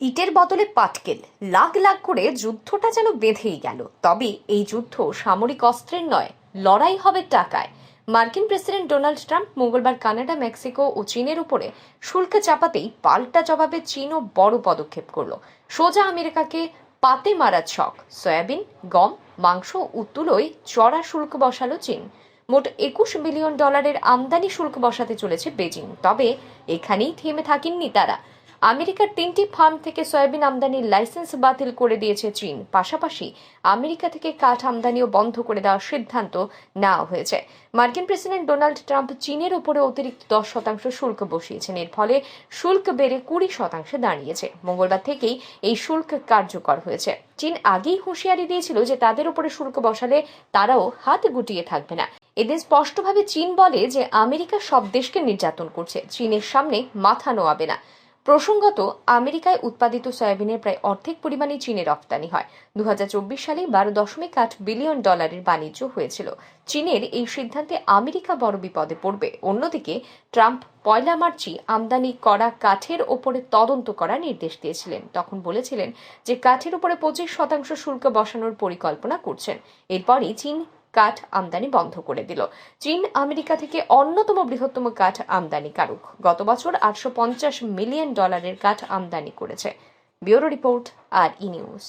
ইটের বদলে পাটকেল। লাগ লাগ করে যুদ্ধটা যেন বেঁধেই গেল। তবে এই যুদ্ধ সামরিক অস্ত্রের নয়, লড়াই হবে টাকায়। মার্কিন প্রেসিডেন্ট ডোনাল্ড ট্রাম্প মঙ্গলবার কানাডা, মেক্সিকো ও চীনের উপরে শুল্ক চাপাতেই পাল্টা জবাবে চীনও বড় পদক্ষেপ করল। সোজা আমেরিকাকে পাতে মারার ছক, সয়াবিন, গম, মাংস ও চড়া শুল্ক বসালো চীন। মোট একুশ বিলিয়ন ডলারের আমদানি শুল্ক বসাতে চলেছে বেজিং। তবে এখানেই থেমে থাকেননি তারা। আমেরিকার তিনটি ফার্ম থেকে সয়াবিন আমদানির লাইসেন্স বাতিল করে দিয়েছে চীন। পাশাপাশি আমেরিকা থেকে কাঠ আমদানিও বন্ধ করে দেওয়ার সিদ্ধান্ত নেওয়া হয়েছে। মার্কিন প্রেসিডেন্ট ডোনাল্ড ট্রাম্প চীনের উপরে অতিরিক্ত দশ শতাংশ শুল্ক বসিয়েছেন। এর ফলে শুল্ক বেড়ে কুড়ি শতাংশে দাঁড়িয়েছে। মঙ্গলবার থেকেই এই শুল্ক কার্যকর হয়েছে। চীন আগেই হুঁশিয়ারি দিয়েছিল যে তাদের উপরে শুল্ক বসালে তারাও হাত গুটিয়ে থাকবে না। এদিন স্পষ্টভাবে চীন বলে যে আমেরিকা সব দেশকে নির্যাতন করছে। চীনের সামনে মাথা নোয়াবে না। প্রসঙ্গত, আমেরিকায় উৎপাদিত সয়াবিনের প্রায় অর্ধেক পরিমাণে চীনে রপ্তানি হয়। দু হাজার চব্বিশ সালে বারো দশমিক আট বিলিয়ন ডলারের বাণিজ্য হয়েছিল। চীনের এই সিদ্ধান্তে আমেরিকা বড় বিপদে পড়বে। অন্যদিকে, ট্রাম্প পয়লা মার্চই আমদানি করা কাঠের ওপরে তদন্ত করার নির্দেশ দিয়েছিলেন। তখন বলেছিলেন যে, কাঠের উপরে পঁচিশ শতাংশ শুল্ক বসানোর পরিকল্পনা করছেন। এরপরই চীন কাঠ আমদানি বন্ধ করে দিল। চীন, আমেরিকা থেকে অন্যতম বৃহত্তম কাঠ আমদানিকারক গত বছর আটশো পঞ্চাশ মিলিয়ন ডলারের কাঠ আমদানি করেছে। Bureau report, R E news.